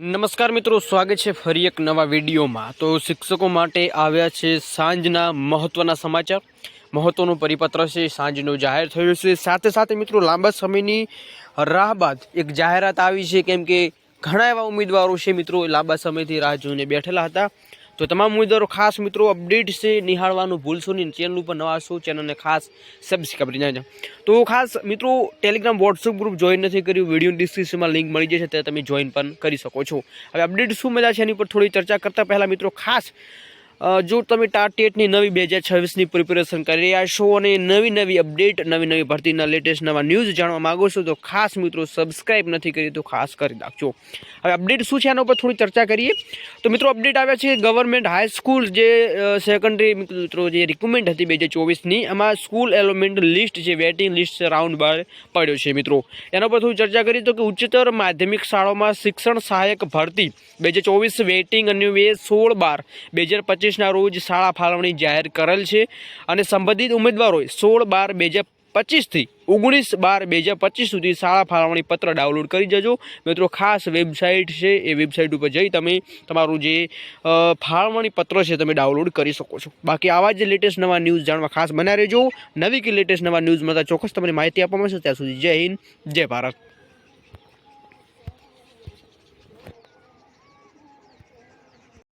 નમસ્કાર મિત્રો, સ્વાગત છે ફરી એક નવા વિડીયોમાં. તો શિક્ષકો માટે આવ્યા છે સાંજના મહત્ત્વના સમાચાર. મહત્ત્વનું પરિપત્ર છે, સાંજનો જાહેર થયો છે. સાથે સાથે મિત્રો, લાંબા સમયની રાહ બાદ એક જાહેરાત આવી છે, કેમ કે ઘણા એવા ઉમેદવારો છે મિત્રો, લાંબા સમયથી રાહ જોઈને બેઠેલા હતા. તો તમામ ઉમેદવારો, ખાસ મિત્રો, અપડેટ છે, નિહાળવાનું ભૂલશો નહીં. ચેનલ ઉપર નવા છો ચેનલને ખાસ સબસ્ક્રાઈબ કરી નાખજો. તો ખાસ મિત્રો ટેલિગ્રામ વોટ્સઅપ ગ્રુપ જોઈન નથી કર્યું વીડિયો ડિસ્ક્રિપ્શનમાં લિંક મળી જશે, ત્યાં તમે જોઈન પણ કરી શકો છો. હવે અપડેટ શું મળ્યા છે, એની પર થોડી ચર્ચા કરતાં પહેલાં મિત્રો, ખાસ જો તમે ટાટ ટેટની નવી બે હજાર છવ્વીસની પ્રિપેરેશન કરી રહ્યા છો અને નવી નવી અપડેટ નવી નવી ભરતીના લેટેસ્ટ નવા ન્યૂઝ જાણવા માગો છો, તો ખાસ મિત્રો સબસ્ક્રાઇબ નથી કરી, તો ખાસ કરી નાખજો. હવે અપડેટ શું છે એના ઉપર થોડી ચર્ચા કરીએ. તો મિત્રો અપડેટ આવ્યા છે ગવર્મેન્ટ હાઈસ્કૂલ જે સેકન્ડરી મિત્રો જે રિક્રુટમેન્ટ હતી બે હજાર ચોવીસની એમાં સ્કૂલ એલોમેન્ટ લિસ્ટ જે વેટિંગ લિસ્ટ રાઉન્ડ બાર પડ્યો છે મિત્રો. એના ઉપર થોડી ચર્ચા કરી તો કે ઉચ્ચતર માધ્યમિક શાળાઓમાં શિક્ષણ સહાયક ભરતી, બે હજાર ચોવીસ વેટિંગ અને સોળ બાર, બે હજાર પચીસના રોજ શાળા ફાળવણી જાહેર કરેલ છે અને સંબંધિત ઉમેદવારોએ સોળ બાર બે હજાર પચીસથી ઓગણીસ બાર બે હજાર પચીસ સુધી શાળા ફાળવણી પત્ર ડાઉનલોડ કરી જજો. મિત્રો, ખાસ વેબસાઇટ છે, એ વેબસાઇટ ઉપર જઈ તમે તમારું જે ફાળવણી પત્ર છે તમે ડાઉનલોડ કરી શકો છો. બાકી આવા જ લેટેસ્ટ નવા ન્યૂઝ જાણવા ખાસ બના રહેજો. નવી કે લેટેસ્ટ નવા ન્યૂઝ મળતા ચોક્કસ તમને માહિતી આપવામાં આવશે. ત્યાં સુધી જય હિન્દ, જય ભારત.